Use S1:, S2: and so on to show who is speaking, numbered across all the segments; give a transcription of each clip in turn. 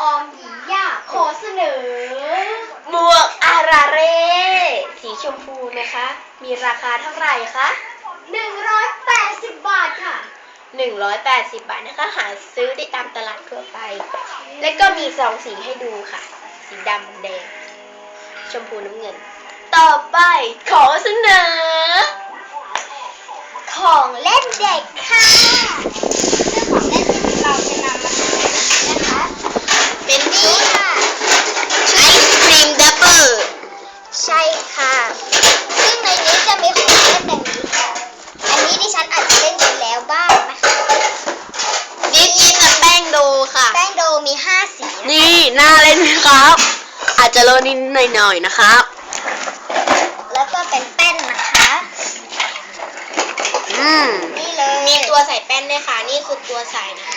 S1: ออมหญิงย่าขอเสนอ
S2: หมวกอาราเร่ สีชมพูนะคะ มีราคาเท่าไหร่คะ
S1: 180 บาทค่ะ
S2: 180 บาทนะคะ หาซื้อได้ตามตลาดทั่วไป และก็มีสองสีให้ดูค่ะ สีดำแดง ชมพูน้ำเงิน ต่อไปขอเสนอ
S1: นะคะ
S2: นี่น่าเล่นไหมครับ อาจจะเลอะนิดหน่อยๆนะครับ
S1: แล้วก็เป็นแป้นนะคะ
S2: อืม
S1: นี่เลย
S2: มีตัวใส่แป้นด้วยค่ะ นี่คือตัวใส่นะ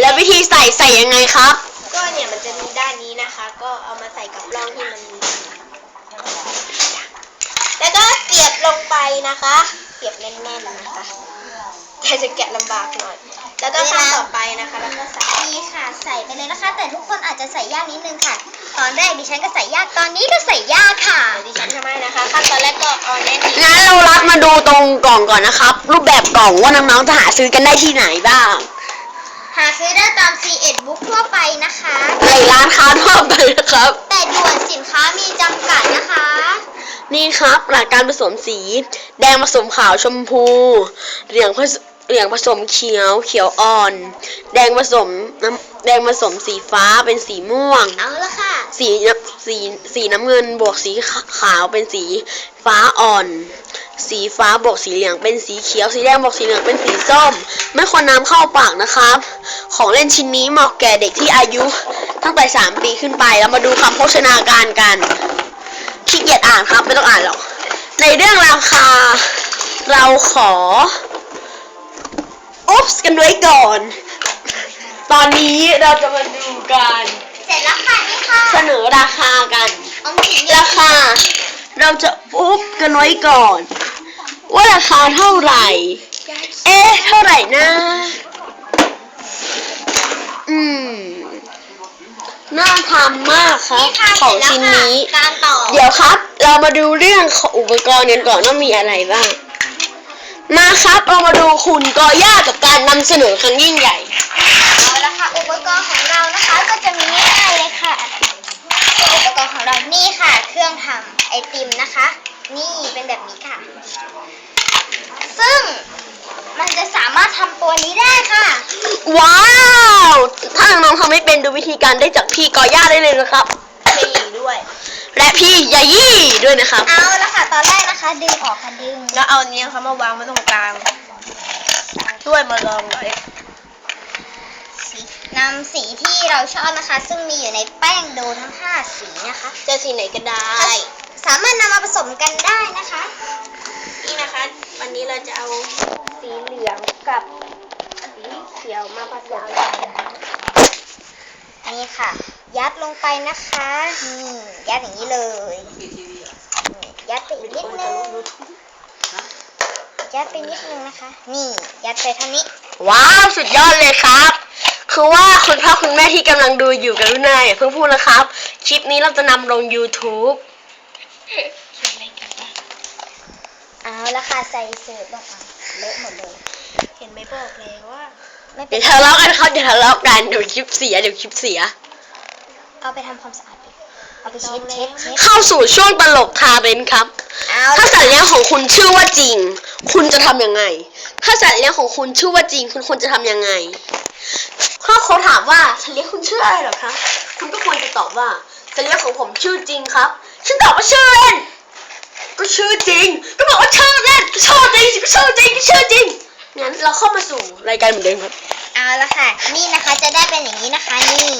S2: แล้ววิธีใส่ใส่ยังไงครับ ก็เนี่ยมันจะมีด้านนี้นะคะ ก็เอามาใส่กับร่องที่มันมีแล้วก็เสียบลงไปนะคะ เสียบแน่น ๆนะคะแต่จะแกะลำบากหน่อย แล้วก็ขั้นต่อไปนะคะแล้วก็ใส่
S1: นี่ค่ะใส่ไปเลยนะคะ แต่ทุกคนอาจจะใส่ยากนิดนึงค่ะ ตอนแรกดิฉันก็ใส่ยากตอนนี้ก็ใส่ยากค่ะ
S2: เดี๋ยวดิฉันทำให้นะคะ ขั้นตอนแรกก็เอาแน่น
S3: งั้นเรารับมาดูตรงกล่องก่อนนะครับ รูปแบบกล่องว่าน้องๆจะหาซื้อกันได้ที่ไหนบ้าง
S1: หาซื้อได้ตาม C1 Book ทั่วไปนะคะ
S3: ในร้านค้าทั่วไปนะครับ
S1: แต่ด่วนสินค้ามีจำกัดนะคะ
S3: นี่ครับหลักการผสมสี แดงผสมขาวชมพูเหลืองผส เหลืองผสมเขียวเขียวอ่อน แดงผสมน้ำแดงผสมสีฟ้าเป็นสีม่วง
S1: เอาละค่ะ
S3: สีน้ำสีสีน้ำเงินบวกสีขาวเป็นสีฟ้าอ่อน สีฟ้าบวกสีเหลืองเป็นสีเขียว สีแดงบวกสีเหลืองเป็นสีส้ม ไม่ควรน้ำเข้าปากนะครับ ของเล่นชิ้นนี้เหมาะแก่เด็กที่อายุตั้งแต่3ปีขึ้นไปแล้วมาดูคำโภชนาการกันขี้เกียจอ่านครับไม่ต้องอ่านหรอกในเรื่องราคา เราขอ อุ๊บส์กันไว้ก่อน ตอนนี้เราจะมาดูกัน
S1: เสร็จแล้วค่ะนี่ค่ะ
S3: เสนอราคากัน
S1: ออมสิน
S3: ราคา เราจะอุ๊บกันไว้ก่อน ว่าราคาเท่าไหร่ เอ๊ะ เท่าไหร่นะ อืม น่าทำมากครับ
S1: นี่ค่ะ
S3: ของ
S1: เสร็จแล้ว
S3: ชิ้น
S1: ค่ะ
S3: นี้
S1: การต่อ
S3: เดี๋ยวครับ เรามาดูเรื่องของอุปกรณ์กันก่อนว่ามีอะไรบ้าง มาครับเรามาดูคุณกอย่ากับการนำเสนอครั้งยิ่งใหญ่
S1: เอาละค่ะอุปกรณ์ของเรานะคะก็จะมีง่ายๆเลยค่ะ อุปกรณ์ของเรานี่ค่ะ เครื่องทำไอติมนะคะ นี่เป็นแบบนี้ค่ะ ซึ่งมันจะสามารถทำตัวนี้ได้ค่ะ
S3: ว้าว ถ้าน้องๆทำไม่เป็นดูวิธีการได้จากพี่กอย่าได้เลยนะครับ
S2: ไม่หลีด้วย
S3: และพี่ยายี่ด้วยนะครับ
S1: เอาละค่ะตอนแรกนะคะ ดึงออกค่ะดึง
S2: แล้วเอาอันนี้นะคะมาวางไว้ตรงกลางด้วยมาลองไว้
S1: สีนำสีที่เราชอบนะคะ ซึ่งมีอยู่ในแป้งโดทั้ง5สีนะคะ
S2: จะสีไหนก็ได้
S1: สามารถนำมาผสมกันได้นะคะ
S2: นี่นะคะ วันนี้เราจะเอาสีเหลืองกับสีเขียวมาผสมกัน
S1: นี่ค่ะ ยัดลงไปนะคะนี่ยัดอย่างนี้เลยนี่ยัดไปอีกนิดนึงยัดไปนิดนึงนะคะ นี่ ยัดไปเท่านี้
S3: ว้าวสุดยอดเลยครับ คือว่าคุณพ่อคุณแม่ที่กำลังดูอยู่กันรุ่นนายอย่าเพิ่งพูดนะครับ คลิปนี้เราจะนำลง YouTube
S1: เอาละค่ะใส่เสิร์ฟลงไปเลอะหมดเลย
S2: เห็นไหมบอกแล้วว่า
S1: ไม่เป็
S3: เดี๋ย
S1: น
S3: วทะเลาะกันครับอย่าทะเลาะกันเดี๋ยวคลิปเสียเดี๋ยวคลิปเสีย
S1: เอาไปทำความสะอาดดิเอาไปเช็ดเช็ดเช็ด
S3: เข้าสู่ช่วงตลกทาเบนครับ
S1: เอา
S3: ถ้าสัตว์เลี้ยงของคุณชื่อว่าจริง คุณจะทำยังไง ถ้าสัตว์เลี้ยงของคุณชื่อว่าจริง คุณควรจะทำยังไง ถ้าเขาถามว่าสัตว์เลี้ยงคุณชื่ออะไรเหรอคะคุณก็ควรจะตอบว่าสัตว์เลี้ยงของผมชื่อจริงครับ ฉันตอบว่าชื่อเล่น ก็ชื่อจริง ก็บอกว่าชื่อเล่นก็ชื่อจริงสิก็ชื่อจริงก็ชื่อจริง งั้นเราเข้ามาสู่รายการเหมือนเดิมครับ
S1: เอาละค่ะ นี่นะคะจะได้เป็นอย่างนี้นะคะนี่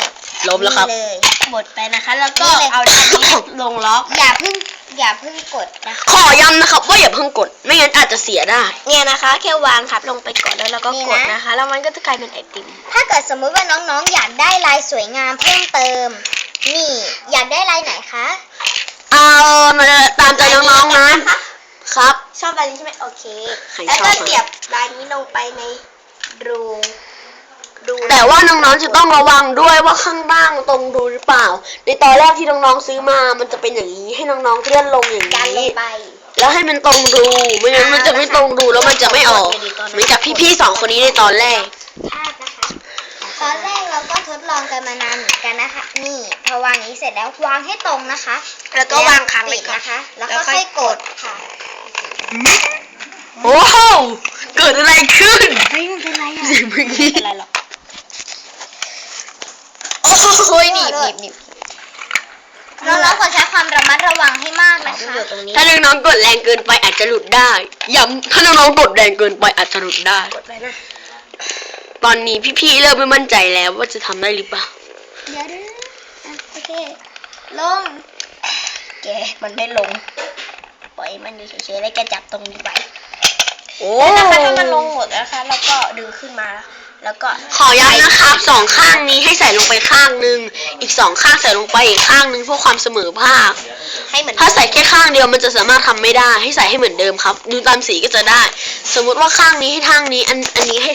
S3: ลบแล้วครับ
S1: นี่เลย
S2: หมดไปนะคะ แล้วก็
S1: นี่เลย
S2: เอาด้านนี้ลงล็อก
S1: อย่าเพิ่งอย่าเพิ่งกดนะคะ
S3: ขอย้ำนะครับ ว่าอย่าเพิ่งกด ไม่งั้นอาจจะเสียได้
S2: เนี่ยนะคะแค่วางทับลงไปก่อนแล้วเราก็
S1: นี่
S2: กด
S1: นะ
S2: นะคะ แล้วมันก็จะกลายเป็นไอติม
S1: ถ้าเกิดสมมุติว่าน้องๆ อยากได้ลายสวยงามเพิ่มเติม นี่อยากได้ลายไหนคะ
S3: เอามาตามใจน้องๆนะครับ
S2: ช อบลายนี้ใช่ไหมโอเค
S3: ใคร
S2: แล้ว
S3: ชอบ
S2: ก็
S3: อะ
S2: เสียบลายนี้ลงไปในรูดู
S3: แต่ว่าน้องๆจะต้องระวังด้วยว่าข้างล่างตรงรูหรือเปล่า ในตอนแรกที่น้องๆซื้อมา มันจะเป็นอย่างนี้ให้น้องๆเลื่อนลงอย่าง
S2: การล
S3: นี้
S2: งไป
S3: แล้วให้มันตรงรูไม่งั้นมันจะไม่ตรงรูแล้วมันจะไม่ออกเหมือนกับพี่ๆสองคนนี้ในตอนแรก
S1: ภาพนะคะตอนแรกเราก็ทดลองกันมานานเหมือนกันนะคะ นี่พอวางนี้เสร็จแล้ววางให้ตรงนะคะ
S2: แล้วก็วางค้างไว้
S1: ปิด
S2: ก่อน
S1: นะคะ แล้ว
S2: แล้ว
S1: ก็
S2: ค่
S1: ค่
S2: อ
S1: อยยกดค่ะ
S3: โอ้โหเกิดอะไรขึ้น
S2: เฮ้ยมันเป็นไรอะ
S3: เสียงเมื่อกี้
S2: อะไรหรอกโอ้ยหนีบหนีบหนีบ
S1: น้องๆควรใช้ความระมัดระวังให้มากนะคะ
S2: อยู่ตรงนี้
S3: ถ้าน้องๆกดแรงเกินไปอาจจะหลุดได้ย้ำถ้าน้องๆกดแรงเกินไปอาจจะหลุดได้
S2: กดไปนะ
S3: ตอนนี้พี่ๆเริ่มไม่มั่นใจแล้วว่าจะทำได้หรือเปล่า
S1: เดี๋ยวนะอะโอเคลง
S2: แกมันไม่ลงปล่ อยมันอยู่เฉยๆแล้วแกจับตรงนี้ไว้
S3: โอ้
S2: แล้วนะคะถ้ามันลงหมดนะคะ แล้วก็ดึงขึ้นมา แล้วก็
S3: ขอย้ำนะครับสองข้างนี้ให้ใส่ลงไปข้างหนึ่งอีกสองข้างใส่ลงไปอีกข้างหนึ่งเพื่อความเสมอภาค
S2: ให้เหมือน
S3: ถ้าใส่แค่ข้างเดียวมันจะสามารถทำไม่ได้ให้ใส่ให้เหมือนเดิมครับ ดูตามสีก็จะได้ สมมุติว่าข้างนี้ให้ข้างนี้อันอันนี้ให้